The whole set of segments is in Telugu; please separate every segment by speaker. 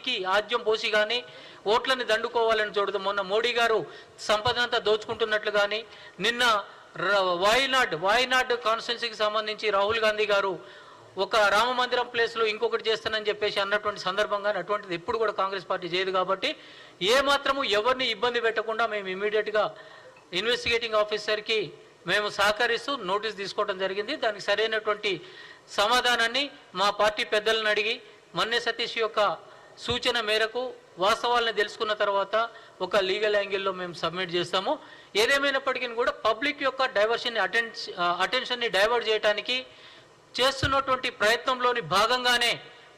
Speaker 1: అవినీతికి ఆద్యం పోసి కానీ ఓట్లని దండుకోవాలని చూడదు. మొన్న మోడీ గారు సంపదనంతా దోచుకుంటున్నట్లు కానీ నిన్న వాయినాడ్ వాయినాడ్ కాన్స్టిట్యున్సీకి సంబంధించి రాహుల్ గాంధీ గారు ఒక రామ మందిరం ప్లేస్లో ఇంకొకటి చేస్తానని చెప్పేసి అన్నటువంటి సందర్భంగా అటువంటిది ఎప్పుడు కూడా కాంగ్రెస్ పార్టీ చేయదు కాబట్టి ఏ మాత్రము ఎవరిని ఇబ్బంది పెట్టకుండా మేము ఇమీడియట్గా ఇన్వెస్టిగేటింగ్ ఆఫీసర్కి మేము సహకరిస్తూ నోటీస్ తీసుకోవడం జరిగింది. దానికి సరైనటువంటి సమాధానాన్ని మా పార్టీ పెద్దలను అడిగి మన్నే సతీష్ యొక్క సూచన మేరకు వాస్తవాలను తెలుసుకున్న తర్వాత ఒక లీగల్ యాంగిల్లో మేము సబ్మిట్ చేస్తాము. ఏదేమైనప్పటికీ కూడా పబ్లిక్ యొక్క డైవర్షన్ అటెన్స్ అటెన్షన్ని డైవర్ట్ చేయడానికి చేస్తున్నటువంటి ప్రయత్నంలోని భాగంగానే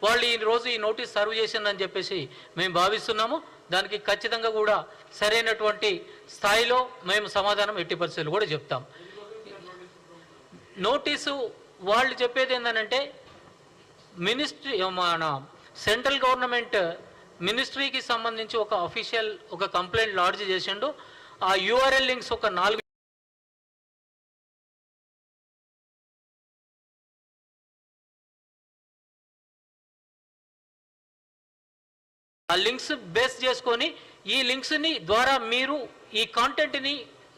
Speaker 1: వాళ్ళు ఈ రోజు ఈ నోటీస్ సర్వ్ చేసిందని చెప్పేసి మేము భావిస్తున్నాము. దానికి ఖచ్చితంగా కూడా సరైనటువంటి స్థాయిలో మేము సమాధానం ఎట్టి పరిస్థితులు కూడా చెప్తాం. నోటీసు వాళ్ళు చెప్పేది ఏంటంటే మినిస్ట్రీ మన సెంట్రల్ గవర్నమెంట్ మినిస్ట్రీకి సంబంధించి ఒక అఫీషియల్ ఒక కంప్లైంట్ లాడ్జ్ చేసిండు. ఆ యూఆర్ఎల్ లింక్స్ ఒక నాలుగు ఆ లింక్స్ బేస్ చేసుకొని ఈ లింక్స్ని ద్వారా మీరు ఈ కాంటెంట్ని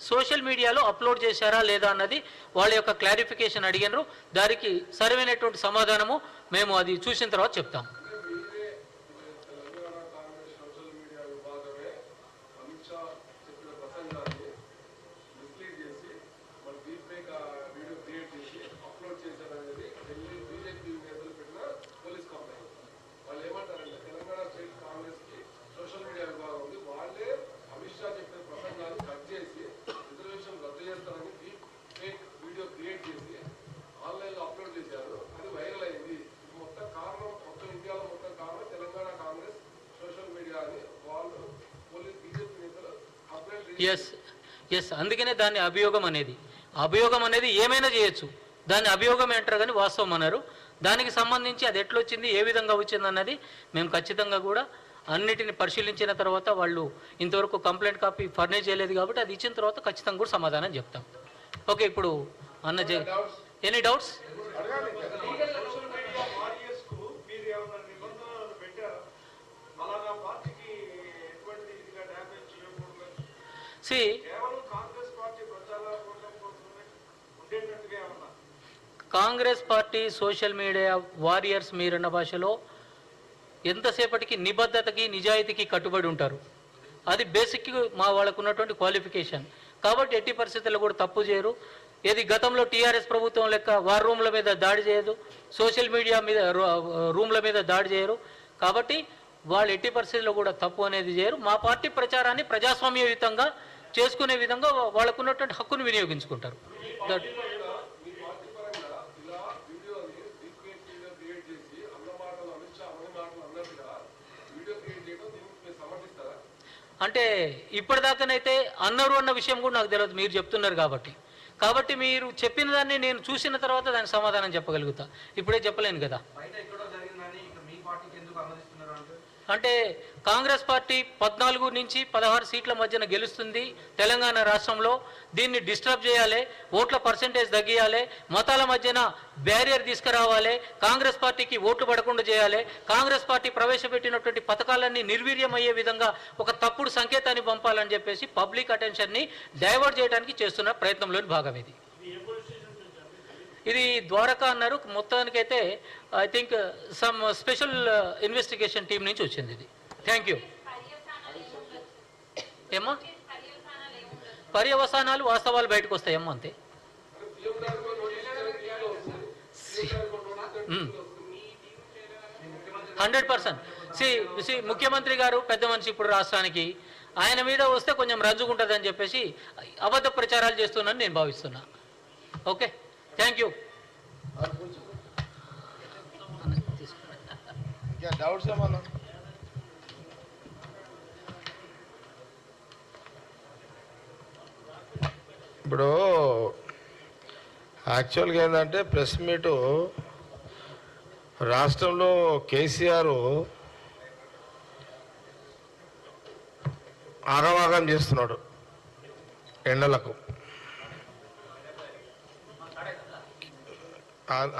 Speaker 1: సోషల్ మీడియాలో అప్లోడ్ చేశారా లేదా అన్నది వాళ్ళ యొక్క క్లారిఫికేషన్ అడిగినారు. దానికి సరైనటువంటి సమాధానము మేము అది చూసిన తర్వాత చెప్తాం
Speaker 2: తెలంగాణ కాంగ్రెస్ సోషల్ మీడియా విభాగమే అమిత్ షా చెప్పిన ప్రసంగాన్ని మిస్లీడ్ చేసి మన డీప్ఫేక్ వీడియో క్రియేట్ చేసి అప్లోడ్ చేశారనేది ఢిల్లీ బీజేపీ నేతలు పెట్టిన పోలీస్ కంప్లైంట్ వాళ్ళు ఏమంటారంటే తెలంగాణ స్టేట్ కాంగ్రెస్కి సోషల్ మీడియా విభాగం ఉంది వాళ్ళే అమిత్ షా చెప్పిన ప్రసంగాన్ని కట్ చేసి రిజర్వేషన్ రద్దు చేస్తారని డీప్ ఫేక్ వీడియో క్రియేట్ చేసి ఆన్లైన్లో అప్లోడ్ చేశారు అది వైరల్ అయింది ఇది మొత్తం కారణం మొత్తం ఇండియాలో మొత్తం కారణం తెలంగాణ కాంగ్రెస్ సోషల్ మీడియా అని వాళ్ళు పోలీస్ బీజేపీ నేతలు కంప్లైంట్
Speaker 1: ఎస్ ఎస్ అందుకనే దాన్ని అభియోగం అనేది. అభియోగం అనేది ఏమైనా చేయొచ్చు. దాన్ని అభియోగం అంటారు కానీ వాస్తవం అన్నారు. దానికి సంబంధించి అది ఎట్లొచ్చింది ఏ విధంగా వచ్చింది అన్నది మేము ఖచ్చితంగా కూడా అన్నిటిని పరిశీలించిన తర్వాత వాళ్ళు ఇంతవరకు కంప్లైంట్ కాపీ ఫర్నిష్ చేయలేదు కాబట్టి అది ఇచ్చిన తర్వాత ఖచ్చితంగా కూడా సమాధానం చెప్తాం. ఓకే ఇప్పుడు అన్న జై. Any doubts C. Congress party social media warriors మీరన్న భాషలో ఎంతసేపటికి నిబద్ధతకి నిజాయితీకి కట్టుబడి ఉంటారు. అది బేసిక్ మా వాళ్ళకు ఉన్నటువంటి క్వాలిఫికేషన్. కాబట్టి ఎట్టి పరిస్థితుల్లో కూడా తప్పు చేయరు. ఏది గతంలో టీఆర్ఎస్ ప్రభుత్వం లెక్క వార్ రూమ్ల మీద దాడి చేయదు. సోషల్ మీడియా మీద రూమ్ల మీద దాడి చేయరు. కాబట్టి వాళ్ళు ఎట్టి పరిస్థితుల్లో కూడా తప్పు అనేది చేయరు. మా పార్టీ ప్రచారాన్ని ప్రజాస్వామ్యయుతంగా చేసుకునే విధంగా వాళ్ళకు ఉన్నటువంటి హక్కును వినియోగించుకుంటారు. దట్ అంటే ఇప్పటిదాకానైతే అన్నారు అన్న విషయం కూడా నాకు తెలియదు మీరు చెప్తున్నారు కాబట్టి. కాబట్టి మీరు చెప్పిన దాన్ని నేను చూసిన తర్వాత దానికి సమాధానం చెప్పగలుగుతా. ఇప్పుడే చెప్పలేను కదా
Speaker 3: బయట ఎక్కడో జరిగిందని ఇక మీ పార్టీకి ఎందుకు అనుమతిస్తున్నారు అంటే
Speaker 1: కాంగ్రెస్ పార్టీ పద్నాలుగు నుంచి పదహారు సీట్ల మధ్యన గెలుస్తుంది తెలంగాణ రాష్ట్రంలో. దీన్ని డిస్టర్బ్ చేయాలి ఓట్ల పర్సంటేజ్ తగ్గియాలి మతాల మధ్యన బ్యారియర్ తీసుకురావాలి కాంగ్రెస్ పార్టీకి ఓట్లు పడకుండా చేయాలి. కాంగ్రెస్ పార్టీ ప్రవేశపెట్టినటువంటి పథకాలన్నీ నిర్వీర్యం అయ్యే విధంగా ఒక తప్పుడు సంకేతాన్ని పంపాలని చెప్పేసి పబ్లిక్ అటెన్షన్ని డైవర్ట్ చేయడానికి చేస్తున్న ప్రయత్నంలోని భాగం ఇది. ఇది ద్వారకా అన్నారు. మొత్తానికైతే I think some special investigation team నుంచి వచ్చింది ఇది. థ్యాంక్ యూ ఏమ్మా? పర్యవసానాలు వాస్తవాలు బయటకు వస్తాయమ్మా అంతే. Hundred percent. సి సి ముఖ్యమంత్రి గారు పెద్ద మనిషి ఇప్పుడు రాష్ట్రానికి. ఆయన మీద వస్తే కొంచెం రంజుకుంటుందని చెప్పేసి అబద్ధ ప్రచారాలు చేస్తున్నాను నేను భావిస్తున్నా. ఓకే? థ్యాంక్ యూ
Speaker 4: ఇంకా డౌట్స్ ఏమన్నా? ఇప్పుడు యాక్చువల్గా ఏంటంటే ప్రెస్ మీటు రాష్ట్రంలో కేసీఆర్ ఆగవాగం చేస్తున్నాడు ఎండలకు ఆ-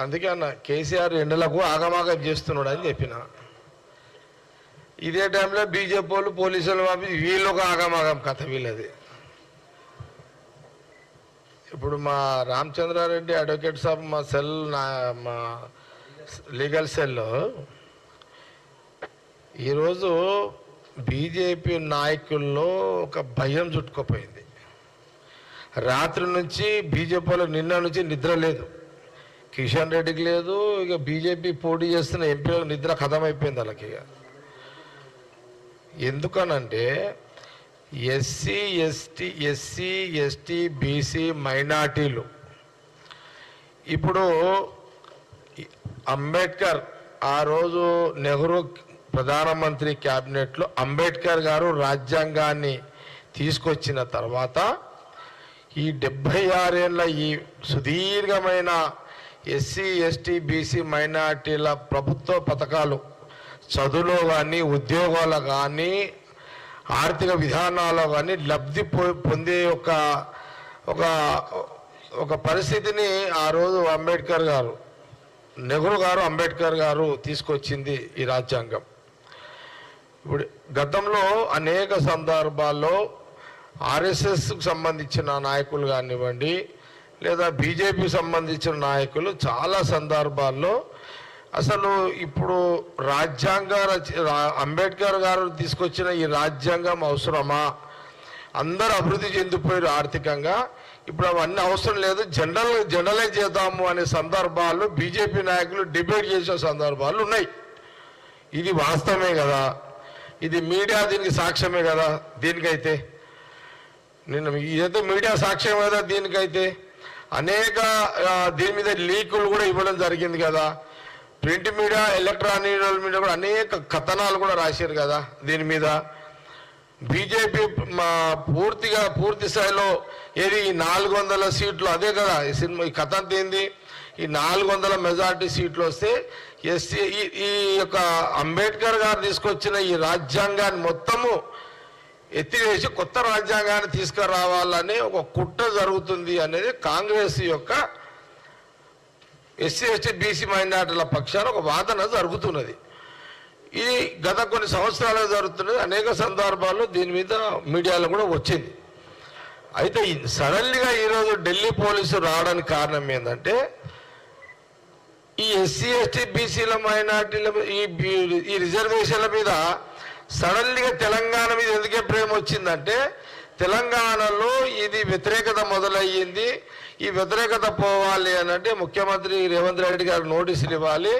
Speaker 4: అందుకే అన్న కేసీఆర్ ఎండలకు ఆగమాగం చేస్తున్నాడు అని చెప్పిన. ఇదే టైంలో బీజేపీ వాళ్ళు పోలీసులు పంపి వీళ్ళు ఒక ఆగమాగం కథ వీళ్ళది. ఇప్పుడు మా రామచంద్రారెడ్డి అడ్వకేట్ సాబ్ మా సెల్ నా మా లీగల్ సెల్లో ఈరోజు బీజేపీ నాయకుల్లో ఒక భయం చుట్టుకుపోయింది. రాత్రి నుంచి బీజేపీలో నిన్న నుంచి నిద్ర లేదు. కిషన్ రెడ్డికి లేదు ఇక బీజేపీ పోటీ చేస్తున్న ఎంపీల నిద్ర కథమైపోయింది వాళ్ళకి ఇక. ఎందుకనంటే SC ST SC ST BC మైనార్టీలు. ఇప్పుడు అంబేద్కర్ ఆ రోజు నెహ్రూ ప్రధానమంత్రి క్యాబినెట్లో అంబేద్కర్ గారు రాజ్యాంగాన్ని తీసుకొచ్చిన తర్వాత ఈ డెబ్భై ఆరేళ్ళ ఈ సుదీర్ఘమైన ఎస్సీ ఎస్టీ బీసీ మైనార్టీల ప్రభుత్వ పథకాలు చదువులో కానీ ఉద్యోగాలు కానీ ఆర్థిక విధానాల్లో కానీ లబ్ధి పొ- పొందే ఒక ఒక ఒక పరిస్థితిని ఆ రోజు అంబేద్కర్ గారు నెహ్రూ గారు అంబేద్కర్ గారు తీసుకొచ్చింది ఈ రాజ్యాంగం. ఇప్పుడు గతంలో అనేక సందర్భాల్లో ఆర్ఎస్ఎస్కు సంబంధించిన నాయకులు కానివ్వండి లేదా బీజేపీ సంబంధించిన నాయకులు చాలా సందర్భాల్లో అసలు ఇప్పుడు రాజ్యాంగ అంబేద్కర్ గారు తీసుకొచ్చిన ఈ రాజ్యాంగం అవసరమా? అందరూ అభివృద్ధి చెందిపోయారు ఆర్థికంగా. ఇప్పుడు అవన్నీ అవసరం లేదు. జనరల్ జనరలైజ్ చేద్దాము అనే సందర్భాలు బీజేపీ నాయకులు డిబేట్ చేసిన సందర్భాలు ఉన్నాయి. ఇది వాస్తవమే కదా? ఇది మీడియా దీనికి సాక్ష్యమే కదా? దీనికైతే. నిన్న ఇదైతే మీడియా సాక్ష్యం కదా దీనికైతే? అనేక దీని మీద లీకులు కూడా ఇవ్వడం జరిగింది కదా. ప్రింట్ మీడియా ఎలక్ట్రానిక్ మీడియా కూడా అనేక కథనాలు కూడా రాశారు కదా దీని మీద. బీజేపీ మా పూర్తిగా పూర్తి స్థాయిలో ఏది ఈ నాలుగు వందల సీట్లు అదే కదా ఈ సినిమా ఈ కథ అంతా ఏంది? ఈ నాలుగు వందల మెజార్టీ సీట్లు వస్తే ఎస్సీ ఈ- ఈ యొక్క అంబేద్కర్ గారు తీసుకొచ్చిన ఈ రాజ్యాంగాన్ని మొత్తము ఎత్తివేసి కొత్త రాజ్యాంగాన్ని తీసుకురావాలని ఒక కుట్ర జరుగుతుంది అనేది కాంగ్రెస్ యొక్క ఎస్సీ ఎస్టీ బీసీ మైనార్టీల పక్షాన ఒక వాదన జరుగుతున్నది. ఇది గత కొన్ని సంవత్సరాలుగా జరుగుతున్నది. అనేక సందర్భాల్లో దీని మీద మీడియాలో కూడా వచ్చింది. అయితే సడన్లీగా ఈరోజు ఢిల్లీ పోలీసు రావడానికి కారణం ఏంటంటే ఈ ఎస్సీ ఎస్టీ బీసీల మైనార్టీల ఈ ఈ రిజర్వేషన్ల మీద సడన్లీగా తెలంగాణ మీద ఎందుకే ప్రేమ వచ్చిందంటే తెలంగాణలో ఇది వ్యతిరేకత మొదలయ్యింది. ఈ వ్యతిరేకత పోవాలి అని అంటే ముఖ్యమంత్రి రేవంత్ రెడ్డి గారు నోటీసులు ఇవ్వాలి.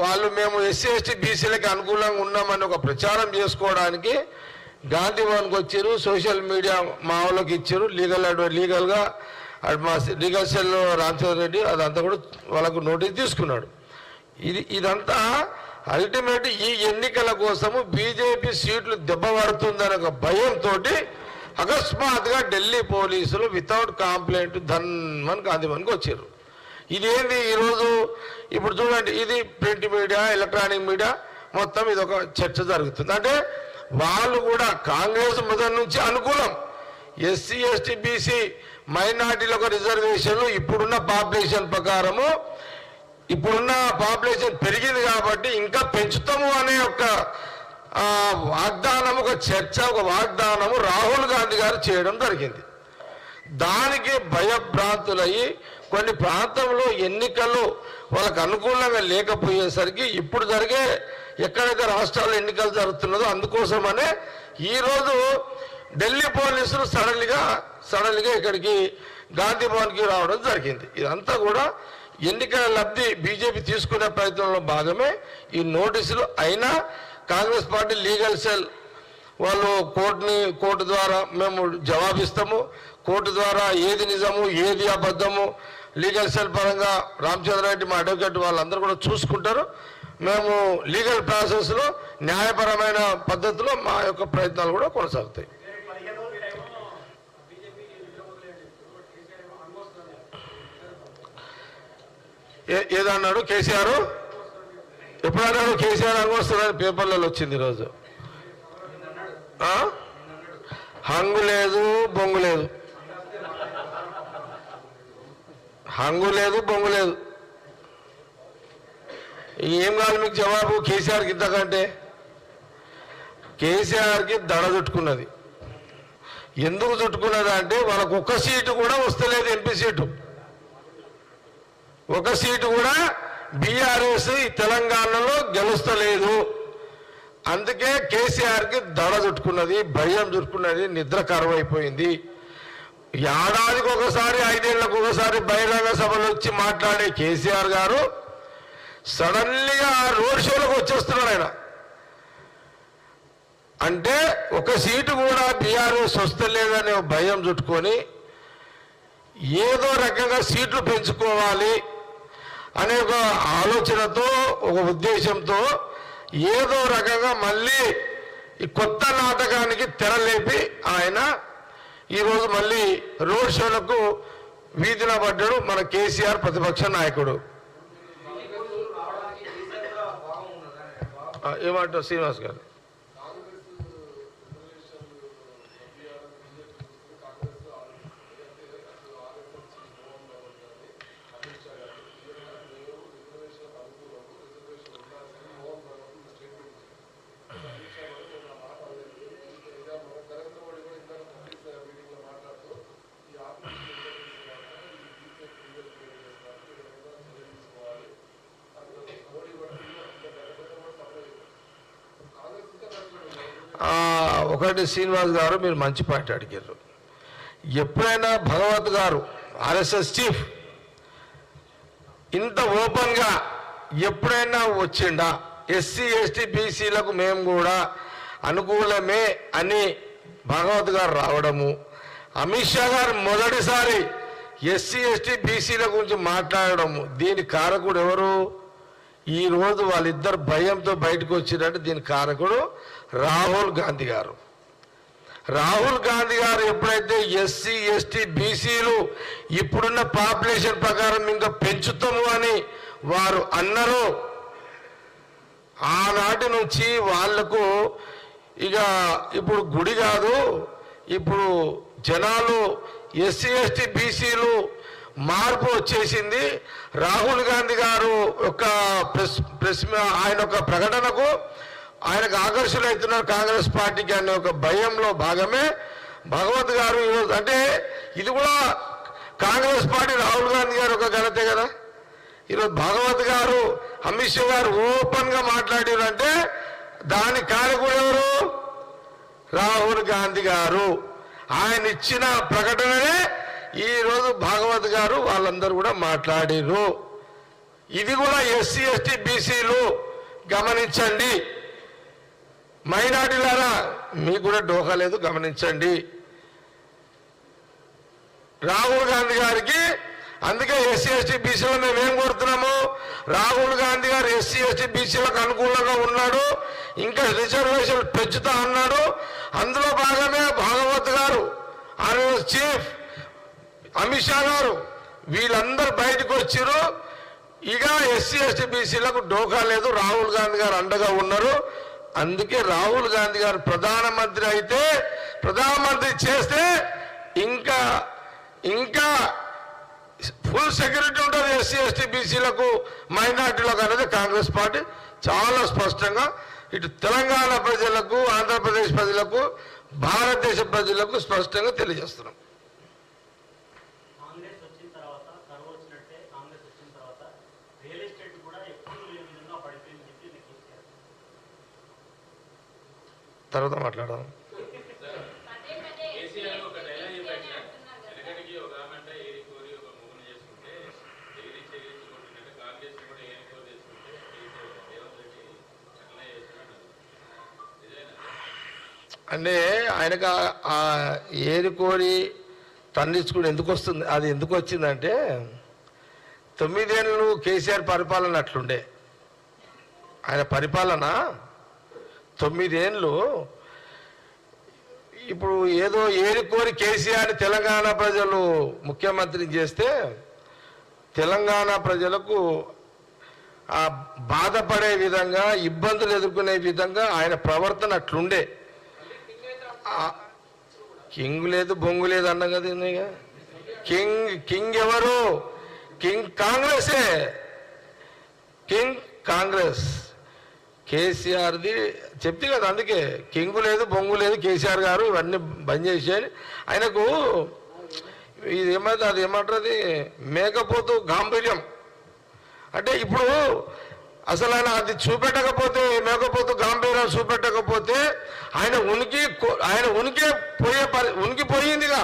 Speaker 4: వాళ్ళు మేము ఎస్సీ ఎస్టీ బీసీలకి అనుకూలంగా ఉన్నామని ఒక ప్రచారం చేసుకోవడానికి గాంధీ భవన్కి వచ్చారు. సోషల్ మీడియా మా వాళ్ళకి ఇచ్చారు. లీగల్ అడ్వైజ్ లీగల్గా అడ్ లీగల్ సెల్ రామచంద్ర రెడ్డి అదంతా కూడా వాళ్ళకు నోటీస్ తీసుకున్నాడు. ఇది ఇదంతా అల్టిమేట్ ఈ ఎన్నికల కోసము బీజేపీ సీట్లు దెబ్బపడుతుందనే ఒక భయంతో అకస్మాత్తుగా ఢిల్లీ పోలీసులు వితౌట్ కంప్లైంట్ ధన్మన్ గాంధీమన్కి వచ్చారు. ఇదేంది ఈరోజు? ఇప్పుడు చూడండి ఇది ప్రింట్ మీడియా ఎలక్ట్రానిక్ మీడియా మొత్తం ఇది ఒక చర్చ జరుగుతుంది. అంటే వాళ్ళు కూడా కాంగ్రెస్ మొదటి నుంచి అనుకూలం. ఎస్సీ ఎస్టీ బీసీ మైనార్టీలకు రిజర్వేషన్లు ఇప్పుడున్న పాపులేషన్ ప్రకారము ఇప్పుడున్న పాపులేషన్ పెరిగింది కాబట్టి ఇంకా పెంచుతాము అనే ఒక వాగ్దానం ఒక చర్చ ఒక వాగ్దానము రాహుల్ గాంధీ గారు చేయడం జరిగింది. దానికి భయభ్రాంతులయ్యి కొన్ని ప్రాంతంలో ఎన్నికలు వాళ్ళకు అనుకూలంగా లేకపోయేసరికి ఇప్పుడు జరిగే ఎక్కడైతే రాష్ట్రాల్లో ఎన్నికలు జరుగుతున్నదో అందుకోసమనే ఈరోజు ఢిల్లీ పోలీసులు సడన్గా సడన్గా ఇక్కడికి గాంధీ భవన్కి రావడం జరిగింది. ఇదంతా కూడా ఎన్నికల లబ్ధి బీజేపీ తీసుకునే ప్రయత్నంలో భాగమే ఈ నోటీసులు. అయినా కాంగ్రెస్ పార్టీ లీగల్ సెల్ వాళ్ళు కోర్టుని కోర్టు ద్వారా మేము జవాబిస్తాము. కోర్టు ద్వారా ఏది నిజము ఏది అబద్ధము లీగల్ సెల్ పరంగా రామచంద్రారెడ్డి మా అడ్వకేట్ వాళ్ళందరూ కూడా చూసుకుంటారు. మేము లీగల్ ప్రాసెస్లో న్యాయపరమైన పద్ధతిలో మా యొక్క ప్రయత్నాలు కూడా కొనసాగుతాయి ఏ- ఏదన్నాడు? కేసీఆర్? ఎప్పుడు అన్నాడు కేసీఆర్ అంగొస్తుందని పేపర్లలో వచ్చింది ఈరోజు. హంగు లేదు బొంగు లేదు. హంగు లేదు బొంగు లేదు. ఏం కాదు మీకు జవాబు? కేసీఆర్కి ఇంతకంటే? కేసీఆర్కి దడ చుట్టుకున్నది. ఎందుకు చుట్టుకున్నది అంటే వాళ్ళకు ఒక్క సీటు కూడా వస్తలేదు ఎంపీ సీటు. ఒక సీటు కూడా బీఆర్ఎస్ తెలంగాణలో గెలుస్తలేదు. అందుకే కేసీఆర్కి దడ చుట్టుకున్నది భయం చుట్టుకున్నది నిద్ర కరువైపోయింది. ఏడాదికి ఒకసారి ఐదేళ్ళకు ఒకసారి బహిరంగ సభలు వచ్చి మాట్లాడే కేసీఆర్ గారు సడన్లీగా రోడ్ షోలకు వచ్చేస్తున్నాడు ఆయన. అంటే ఒక సీటు కూడా బీఆర్ఎస్ వస్తలేదనే భయం చుట్టుకొని ఏదో రకంగా సీట్లు పెంచుకోవాలి అనే ఒక ఆలోచనతో ఒక ఉద్దేశంతో ఏదో రకంగా మళ్ళీ ఈ కొత్త నాటకానికి తెరలేపి ఆయన ఈరోజు మళ్ళీ రోడ్ షోలకు వీధిన పడ్డాడు మన కేసీఆర్ ప్రతిపక్ష నాయకుడు. ఏమంటారు శ్రీనివాస్ గారు ఆ, ఒకటి శ్రీనివాస్ గారు మీరు మంచి పాయింట్ అడిగారు. ఎప్పుడైనా భగవత్ గారు ఆర్ఎస్ఎస్ చీఫ్ ఇంత ఓపెన్గా ఎప్పుడైనా వచ్చిండా? ఎస్సీ ఎస్టీ బీసీలకు మేము కూడా అనుకూలమే అని భగవత్ గారు రావడము అమిత్ షా గారు మొదటిసారి ఎస్సీ ఎస్టీ బీసీల గురించి మాట్లాడడము దీని కారకుడు ఎవరు? ఈరోజు వాళ్ళిద్దరు భయంతో బయటకు వచ్చినట్టు దీని కారకుడు రాహుల్ గాంధీ గారు. రాహుల్ గాంధీ గారు ఎప్పుడైతే ఎస్సీ ఎస్టీ బీసీలు ఇప్పుడున్న పాపులేషన్ ప్రకారం ఇంకా పెంచుతాము అని వారు అన్నారు ఆనాటి నుంచి వాళ్ళకు ఇక ఇప్పుడు గుడి కాదు ఇప్పుడు జనాలు ఎస్సీ ఎస్టీ బీసీలు మార్పు వచ్చేసింది. రాహుల్ గాంధీ గారు ఒక ప్రెస్ ప్రెస్ ఆయన యొక్క ప్రకటనకు ఆయనకు ఆకర్షణవుతున్నారు కాంగ్రెస్ పార్టీకి అనే ఒక భయంలో భాగమే భగవత్ గారు ఈరోజు అంటే ఇది కూడా కాంగ్రెస్ పార్టీ రాహుల్ గాంధీ గారు ఒక ఘనతే కదా. ఈరోజు భగవత్ గారు అమిత్ షా గారు ఓపెన్గా మాట్లాడారంటే దాని కారకుడు ఎవరు? రాహుల్ గాంధీ గారు. ఆయన ఇచ్చిన ప్రకటననే ఈరోజు భాగవత్ గారు వాళ్ళందరూ కూడా మాట్లాడారు ఇది కూడా ఎస్సీ ఎస్టీ బీసీలు గమనించండి. మైనార్టీలారా మీకు కూడా డోకా లేదు గమనించండి. రాహుల్ గాంధీ గారికి అందుకే ఎస్సీ ఎస్టీ బీసీలో మేము కోరుతున్నాము? రాహుల్ గాంధీ గారు ఎస్సీ ఎస్టీ బీసీలకు అనుకూలంగా ఉన్నాడు ఇంకా రిజర్వేషన్ పెంచుతా అన్నాడు. అందులో భాగమే భాగవత్ గారు ఆయన చీఫ్ అమిత్ షా గారు. వీళ్ళందరూ బయటకు వచ్చారు ఇక ఎస్సీ ఎస్టీ బీసీలకు డోకా లేదు రాహుల్ గాంధీ గారు అండగా ఉన్నారు. అందుకే రాహుల్ గాంధీ గారు ప్రధానమంత్రి అయితే ప్రధానమంత్రి చేస్తే ఇంకా ఇంకా ఫుల్ సెక్యూరిటీ ఉంటుంది ఎస్సీ ఎస్టీ బీసీలకు మైనార్టీలకు అనేది కాంగ్రెస్ పార్టీ చాలా స్పష్టంగా ఇటు తెలంగాణ ప్రజలకు ఆంధ్రప్రదేశ్ ప్రజలకు భారతదేశ ప్రజలకు స్పష్టంగా తెలియజేస్తున్నాం
Speaker 5: కాంగ్రెస్ వచ్చిన తర్వాత కరువు వచ్చినట్టే కాంగ్రెస్ వచ్చిన తర్వాత రియల్ ఎస్టేట్ కూడా ఎప్పుడు లేని విధంగా పడిపోయిందని చెప్పి నేను కేసీఆర్
Speaker 4: తర్వాత మాట్లాడదాం
Speaker 6: కేసీఆర్ ఒక డైలాగ్ చెప్పాడు సార్ వెనకటికి ఒక ఆమెంట ఏరి కోరి ఒక ముగ్గురు చేసుకుంటే ఎగిరించి ఎగిరించి కొట్టినట్టు కాంగ్రెస్ కూడా ఏరి కోరి చేసుకుంటే కేసీఆర్ రేవంత్ రెడ్డి అట్లనే చేస్తున్నాడు తర్వాత మాట్లాడదాం.
Speaker 4: అంటే ఆయనకు ఆ- ఆ ఏరి తన్నించుకుని ఎందుకు వస్తుంది? అది ఎందుకు వచ్చిందంటే తొమ్మిదేళ్ళు కేసీఆర్ పరిపాలన అట్లుండే. ఆయన పరిపాలన తొమ్మిదేళ్ళు ఇప్పుడు ఏదో ఏరి కోరి కేసీఆర్ తెలంగాణ ప్రజలు ముఖ్యమంత్రిని చేస్తే తెలంగాణ ప్రజలకు ఆ బాధపడే విధంగా ఇబ్బందులు ఎదుర్కొనే విధంగా ఆయన ప్రవర్తన అట్లుండే. కింగ్ లేదు బొంగు లేదు అన్న కదా కింగ్ కింగ్ ఎవరు? కింగ్ కాంగ్రెసే. కింగ్ కాంగ్రెస్. కేసీఆర్ది చెప్తే కదా అందుకే. కింగు లేదు బొంగు లేదు కేసీఆర్ గారు ఇవన్నీ బంద్ చేసేయాలి. ఆయనకు ఇది ఏమైతే అది ఏమంటారు అది మేకపోతు గాంభీర్యం. అంటే ఇప్పుడు అసలు ఆయన అది చూపెట్టకపోతే మేకపోతు గాంభీర్యం చూపెట్టకపోతే ఆయన ఉనికి ఆయన ఉనికి పోయే పరి ఉనికి పోయిందిగా.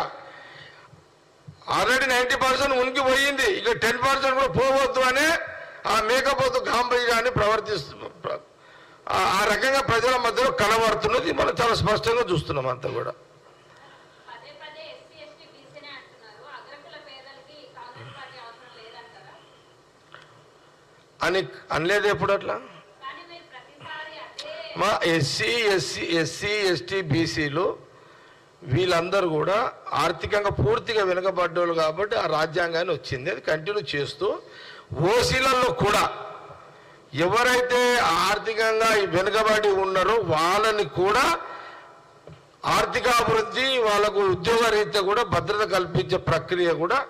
Speaker 4: ఆల్రెడీ నైంటీ పర్సెంట్ ఉనికి పోయింది. ఇక టెన్ పర్సెంట్ కూడా పోవద్దు అని ఆ మేకపోతు గాంభీర్యాన్ని ప్రవర్తిస్తు ఆ- రకంగా ప్రజల మధ్యలో కనబడుతున్నది మనం చాలా స్పష్టంగా చూస్తున్నాం అంతా కూడా. అని అనలేదు ఎప్పుడు అట్లా? మా ఎస్సీ ఎస్సీ ఎస్సీ ఎస్టీ బీసీలు వీళ్ళందరూ కూడా ఆర్థికంగా పూర్తిగా వెనుకబడ్డోళ్ళు కాబట్టి ఆ రాజ్యాంగాన్ని వచ్చింది. అది కంటిన్యూ చేస్తూ ఓసీలలో కూడా ఎవరైతే ఆర్థికంగా వెనుకబడి ఉన్నారో వాళ్ళని కూడా ఆర్థికాభివృద్ధి వాళ్ళకు ఉద్యోగ రీత్యా కూడా భద్రత కల్పించే ప్రక్రియ కూడా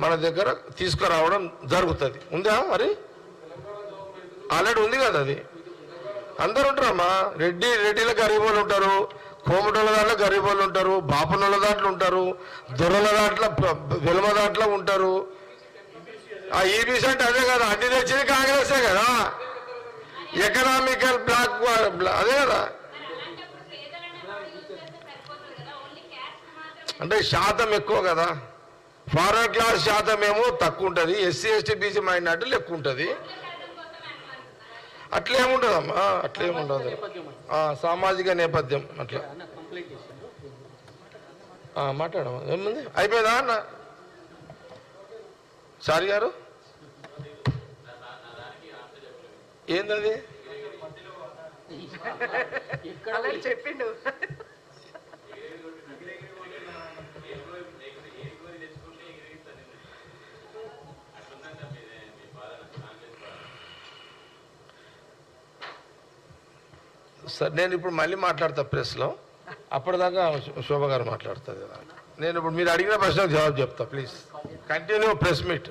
Speaker 4: మన దగ్గర తీసుకురావడం జరుగుతుంది. ఉందా మరి? ఆల్రెడీ ఉంది కదా అది. అందరు ఉంటారమ్మా. రెడ్డి రెడ్డిల గరీబ్ వాళ్ళు ఉంటారు కోమటోళ్ళ దాంట్లో గరీబ్ వాళ్ళు ఉంటారు బాపనోళ్ళ దాంట్లో ఉంటారు దొరల దాంట్లో వెలమ దాంట్లో ఉంటారు. ఆ ఈబీసీ అంటే అదే కదా అన్ని తెచ్చింది కాంగ్రెసే కదా. ఎకనామికల్ బ్లాక్ అదే కదా. అంటే శాతం ఎక్కువ కదా. ఫార్వర్డ్ క్లాస్ శాతం ఏమో తక్కువ ఉంటుంది ఎస్సీ ఎస్టీ బీసీ మైనార్టీలు ఎక్కువ ఉంటుంది.
Speaker 7: శాతం
Speaker 4: అట్లేముండదమ్మా అట్లేముండదు సామాజిక నేపథ్యం అట్లా. మాట్లాడమ్మా ఏముంది? అయిపోయిందా అన్న? సారి గారు? ఏందది?
Speaker 8: చెప్పిండు.
Speaker 4: సార్ నేను ఇప్పుడు మళ్ళీ మాట్లాడతా ప్రెస్లో. అప్పటిదాకా శోభ గారు మాట్లాడుతుంది నేను ఇప్పుడు మీరు అడిగిన ప్రశ్నకు జవాబు చెప్తా please. Continue press meet.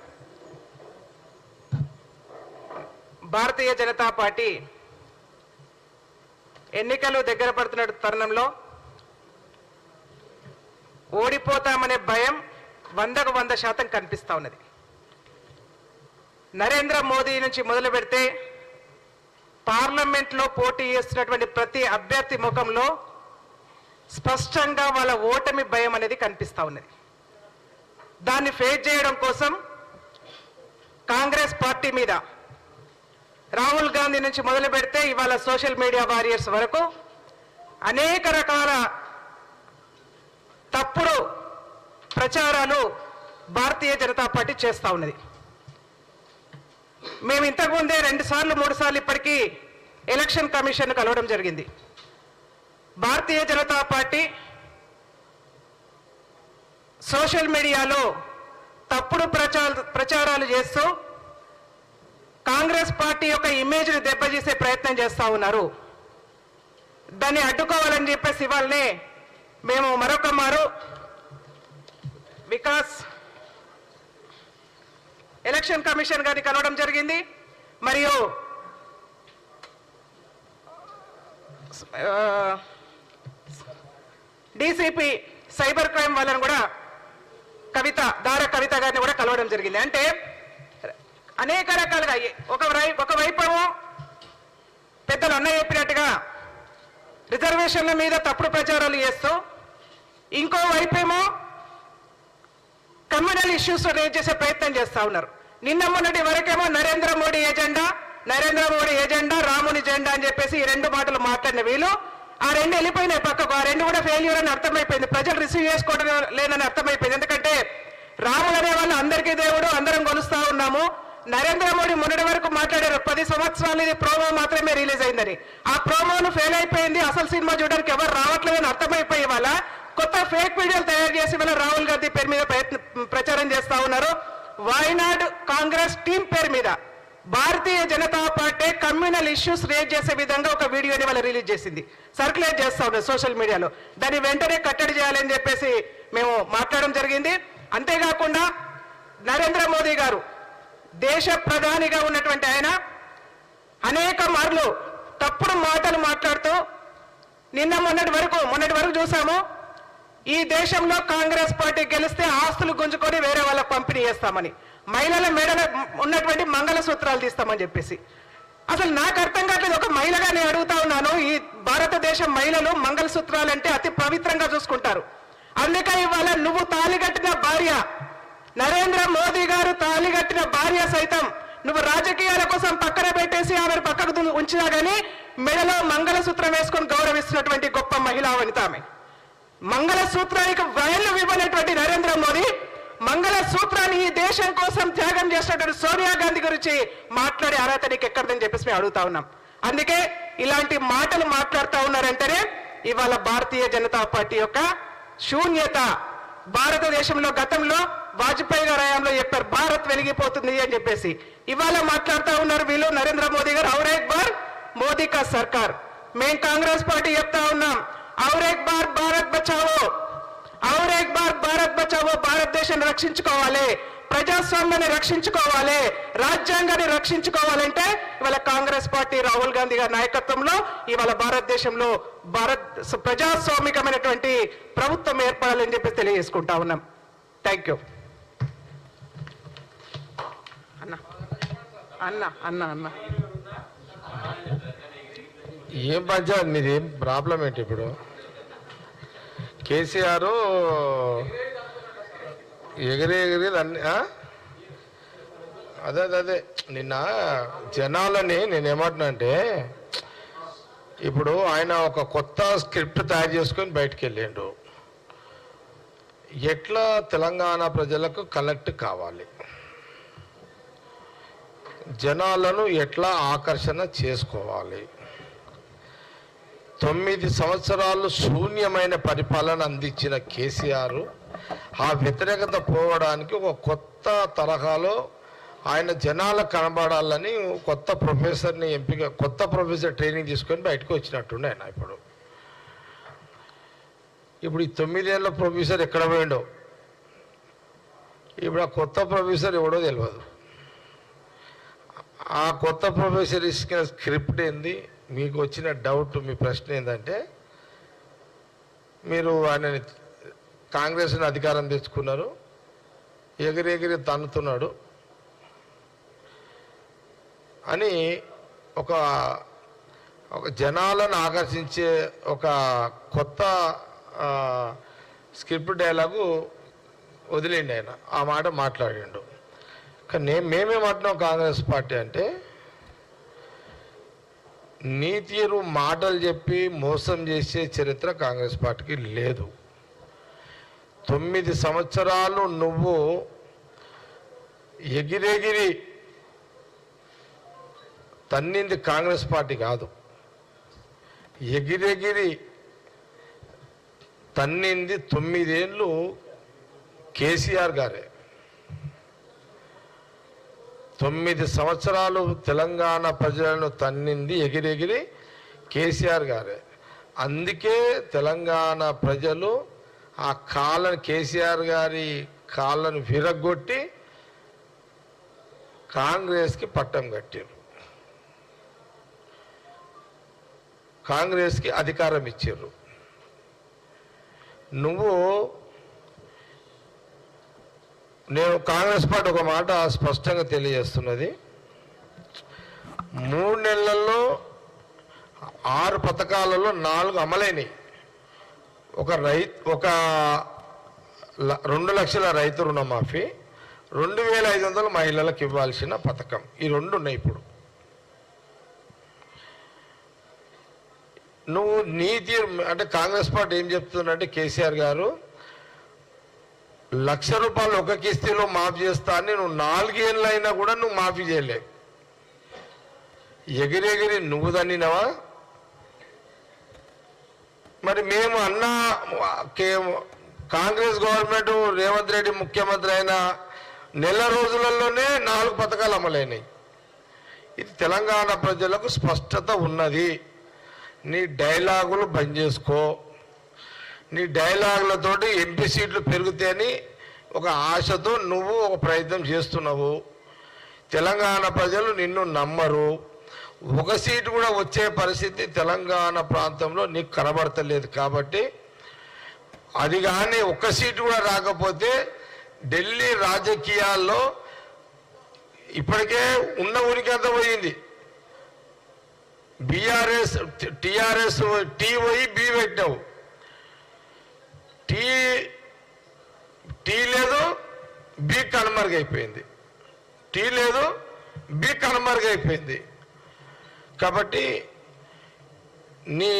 Speaker 8: Bharatiya Janata party ఎన్నికలు దగ్గర పడుతున్న తరుణంలో ఓడిపోతామనే భయం వందకు వంద శాతం కనిపిస్తూ ఉన్నది. నరేంద్ర మోదీ నుంచి మొదలు పెడితే పార్లమెంట్లో పోటీ చేస్తున్నటువంటి ప్రతి అభ్యర్థి ముఖంలో స్పష్టంగా వాళ్ళ ఓటమి భయం అనేది కనిపిస్తూ ఉన్నది. దాన్ని ఫేస్ చేయడం కోసం కాంగ్రెస్ పార్టీ మీద రాహుల్ గాంధీ నుంచి మొదలు పెడితే ఇవాళ సోషల్ మీడియా వారియర్స్ వరకు అనేక రకాల తప్పుడు ప్రచారాలు భారతీయ జనతా పార్టీ చేస్తా ఉన్నది. మేము ఇంతకుముందే రెండు సార్లు మూడు సార్లు ఇప్పటికీ ఎలక్షన్ కమిషన్ కలవడం జరిగింది. భారతీయ జనతా పార్టీ సోషల్ మీడియాలో తప్పుడు ప్రచార ప్రచారాలు చేస్తూ కాంగ్రెస్ పార్టీ యొక్క ఇమేజ్ని దెబ్బతీసే ప్రయత్నం చేస్తా ఉన్నారు. దాన్ని అడ్డుకోవాలని చెప్పేసి ఇవాళనే మేము మరొక మారు వికాస్ ఎలక్షన్ కమిషన్ గారిని కలవడం జరిగింది. మరియు డీసీపీ సైబర్ క్రైమ్ వాళ్ళని కూడా కవిత దార కవిత గారిని కూడా కలవడం జరిగింది. అంటే అనేక రకాలుగా. ఒక వై- ఒకవైపు పెద్దలు అన్న చెప్పినట్టుగా రిజర్వేషన్ల మీద తప్పుడు ప్రచారాలు చేస్తూ ఇంకో ఏమో కమ్యూనల్ ఇష్యూస్ రేజ్ చేసే ప్రయత్నం చేస్తూ ఉన్నారు. నిన్న మొన్నటి వరకేమో నరేంద్ర మోడీ ఎజెండా నరేంద్ర మోడీ ఎజెండా రాముని జెండా అని చెప్పేసి ఈ రెండు మాటలు మాట్లాడిన వీళ్ళు. ఆ రెండు వెళ్ళిపోయినాయి పక్కకు ఆ రెండు కూడా ఫెయిల్యూర్ అని అర్థమైపోయింది. ప్రజలు రిసీవ్ చేసుకోవడం లేదని అర్థమైపోయింది. ఎందుకంటే రాముడు అనే వాళ్ళు అందరికీ దేవుడు అందరం కొలుస్తా ఉన్నాము. నరేంద్ర మోడీ మొన్నటి వరకు మాట్లాడారు. పది సంవత్సరాలు ఇది ప్రోమో మాత్రమే రిలీజ్ అయిందని. ఆ ప్రోమోను ఫెయిల్ అయిపోయింది. అసలు సినిమా చూడడానికి ఎవరు రావట్లేదని అర్థమైపోయి వాళ్ళ కొత్త ఫేక్ వీడియోలు తయారు చేసి వాళ్ళ రాహుల్ గాంధీ పేరు మీద ప్రయత్న ప్రచారం చేస్తా ఉన్నారు. వాయనాడ్ కాంగ్రెస్ టీం పేరు మీద Bharatiya Janata party communal issues raise చేసే విధంగా ఒక వీడియోని వాళ్ళు రిలీజ్ చేసింది. సర్క్యులేట్ చేస్తా ఉన్నారు సోషల్ మీడియాలో. దాన్ని వెంటనే కట్టడి చేయాలని చెప్పేసి మేము మాట్లాడడం జరిగింది. అంతేకాకుండా నరేంద్ర మోదీ గారు దేశ ప్రధానిగా ఉన్నటువంటి ఆయన అనేక మార్లు తప్పుడు మాటలు మాట్లాడుతూ నిన్న మొన్నటి వరకు మొన్నటి వరకు చూసాము ఈ దేశంలో కాంగ్రెస్ పార్టీ గెలిస్తే ఆస్తులు గుంజుకొని వేరే వాళ్ళకి పంపిణీ చేస్తామని మహిళల మెడల ఉన్నటువంటి మంగళసూత్రాలు తీస్తామని చెప్పేసి. అసలు నాకు అర్థం కావట్లేదు ఒక మహిళగా నేను అడుగుతా ఉన్నాను ఈ భారతదేశం మహిళలు మంగళసూత్రాలు అంటే అతి పవిత్రంగా చూసుకుంటారు. అందుకే ఇవాళ నువ్వు తాలిగట్టిన భార్య నరేంద్ర మోదీ గారు తాలిగట్టిన భార్య సైతం నువ్వు రాజకీయాల కోసం పక్కన పెట్టేసి ఆమెను పక్కకు ఉంచినా గానీ మెడలో మంగళసూత్రం వేసుకొని గౌరవిస్తున్నటువంటి గొప్ప మహిళా వనిత ఆమె. మంగళసూత్రానికి వయలు ఇవ్వనటువంటి నరేంద్ర మోదీ మంగళ సూత్రాన్ని ఈ దేశం కోసం త్యాగం చేసినటువంటి సోనియా గాంధీ గురించి మాట్లాడే అర్హత నీకు ఎక్కడదని చెప్పేసి మేము అడుగుతా ఉన్నాం. అందుకే ఇలాంటి మాటలు మాట్లాడుతూ ఉన్నారంటేనే ఇవాళ భారతీయ జనతా పార్టీ యొక్క శూన్యత భారతదేశంలో గతంలో వాజ్పేయి గారు హయాంలో చెప్పారు భారత్ వెలిగిపోతుంది అని చెప్పేసి. ఇవాళ మాట్లాడుతూ ఉన్నారు వీళ్ళు నరేంద్ర మోదీ గారు ఔరేక్ బార్ మోదీ కా సర్కార్. మేం కాంగ్రెస్ పార్టీ చెప్తా ఉన్నాం ఔరేక్ బార్ భారత్ బచావో ఔరేక్ బార్ భారత్ బచావో భారతదేశాన్ని రక్షించుకోవాలి ప్రజాస్వామ్యాన్ని రక్షించుకోవాలి రాజ్యాంగాన్ని రక్షించుకోవాలంటే ఇవాళ కాంగ్రెస్ పార్టీ రాహుల్ గాంధీ గారి నాయకత్వంలో ఇవాళ భారతదేశంలో భారత్ ప్రజాస్వామికమైనటువంటి ప్రభుత్వం ఏర్పడాలని చెప్పి తెలియజేసుకుంటా ఉన్నాం. థ్యాంక్ యూ అన్న అన్న అన్న.
Speaker 4: ఏం పంచాయత్ మీది? ఏం ప్రాబ్లం ఏంటి ఇప్పుడు? కేసీఆర్ ఎగిరి ఎగిరి అన్ని అదే అదే అదే. నిన్న జనాలని నేను ఏమంటున్నా అంటే ఇప్పుడు ఆయన ఒక కొత్త స్క్రిప్ట్ తయారు చేసుకొని బయటకు వెళ్ళిండు. ఎట్లా తెలంగాణ ప్రజలకు కలెక్ట్ కావాలి? జనాలను ఎట్లా ఆకర్షణ చేసుకోవాలి? తొమ్మిది సంవత్సరాలు శూన్యమైన పరిపాలన అందించిన కేసీఆర్ ఆ వ్యతిరేకత పోవడానికి ఒక కొత్త తరహాలో ఆయన జనాలకు కనబడాలని కొత్త ప్రొఫెసర్ని ఎంపిక కొత్త ప్రొఫెసర్ ట్రైనింగ్ తీసుకొని బయటకు వచ్చినట్టుండే ఆయన ఇప్పుడు. ఇప్పుడు ఈ తొమ్మిదేళ్ళ ప్రొఫెసర్ ఎక్కడ పోయిండో? ఇప్పుడు ఆ కొత్త ప్రొఫెసర్ ఎవడో తెలియదు ఆ కొత్త ప్రొఫెసర్ ఇచ్చిన స్క్రిప్ట్ ఏంది? మీకు వచ్చిన డౌట్ మీ ప్రశ్న ఏంటంటే మీరు ఆయనని కాంగ్రెస్ని అధికారం తెచ్చుకున్నారు ఎగిరెగిరి తన్నుతున్నాడు అని ఒక ఒక జనాలను ఆకర్షించే ఒక కొత్త స్క్రిప్ట్ డైలాగు వదిలేండి ఆయన. ఆ మాట మాట్లాడిండు. కానీ నేను మేమేమంటున్నాం కాంగ్రెస్ పార్టీ అంటే నీతిరు మాటలు చెప్పి మోసం చేసే చరిత్ర కాంగ్రెస్ పార్టీకి లేదు. తొమ్మిది సంవత్సరాలు నువ్వు ఎగిరెగిరి తన్నింది కాంగ్రెస్ పార్టీ కాదు. ఎగిరెగిరి తన్నింది తొమ్మిదేళ్ళు కేసీఆర్ గారే. తొమ్మిది సంవత్సరాలు తెలంగాణ ప్రజలను తన్నింది ఎగిరెగిరి కేసీఆర్ గారే. అందుకే తెలంగాణ ప్రజలు ఆ కాళ్ళను కేసీఆర్ గారి కాళ్ళను విరగొట్టి కాంగ్రెస్కి పట్టం కట్టారు. కాంగ్రెస్కి అధికారం ఇచ్చారు నువ్వు నేను కాంగ్రెస్ పార్టీ ఒక మాట స్పష్టంగా తెలియజేస్తున్నది. మూడు నెలల్లో ఆరు పథకాలలో నాలుగు అమలైనవి ఒక రై ఒక ల- రెండు లక్షల రైతు రుణమాఫీ రెండు వేల ఐదు వందల మహిళలకు ఇవ్వాల్సిన పథకం. ఈ రెండు ఉన్నాయి ఇప్పుడు. నువ్వు నీతి అంటే కాంగ్రెస్ పార్టీ ఏం చెప్తుందంటే కేసీఆర్ గారు లక్ష రూపాయలు ఒక కిస్తీలో మాఫీ చేస్తా అని నువ్వు నాలుగేళ్ళు అయినా కూడా నువ్వు మాఫీ చేయలే. ఎగిరెగిరి నువ్వు దన్నినవా మరి మేము అన్న కే- కాంగ్రెస్ గవర్నమెంట్ రేవంత్ రెడ్డి ముఖ్యమంత్రి అయిన నెల రోజులలోనే నాలుగు పథకాలు అమలైనాయి. ఇది తెలంగాణ ప్రజలకు స్పష్టత ఉన్నది. నీ డైలాగులు బంద్ చేసుకో. నీ డైలాగులతోటి ఎంపీ సీట్లు పెరుగుతాయని ఒక ఆశతో నువ్వు ఒక ప్రయత్నం చేస్తున్నావు. తెలంగాణ ప్రజలు నిన్ను నమ్మరు. ఒక సీటు కూడా వచ్చే పరిస్థితి తెలంగాణ ప్రాంతంలో నీకు కనబడతలేదు కాబట్టి అది కానీ ఒక్క సీటు కూడా రాకపోతే ఢిల్లీ రాజకీయాల్లో ఇప్పటికే ఉన్న ఉనికి అంతా పోయింది. బీఆర్ఎస్ టిఆర్ఎస్ టీ పోయి బి పెట్టావు టీ టీ లేదు బి కనుమరుగైపోయింది. టీ లేదు బి కనుమరుగైపోయింది. కాబట్టి నీ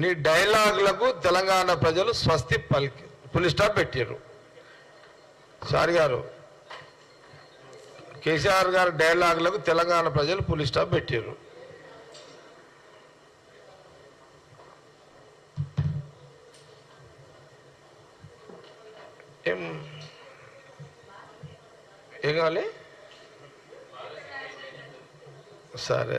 Speaker 4: నీ డైలాగులకు తెలంగాణ ప్రజలు స్వస్తి పలికి ఫుల్ స్టాప్ పెట్టారు సార్ గారు కేసీఆర్ గారి డైలాగులకు తెలంగాణ ప్రజలు పులి స్టాప్ పెట్టారు ఏం? ఏం కావాలి? సరే.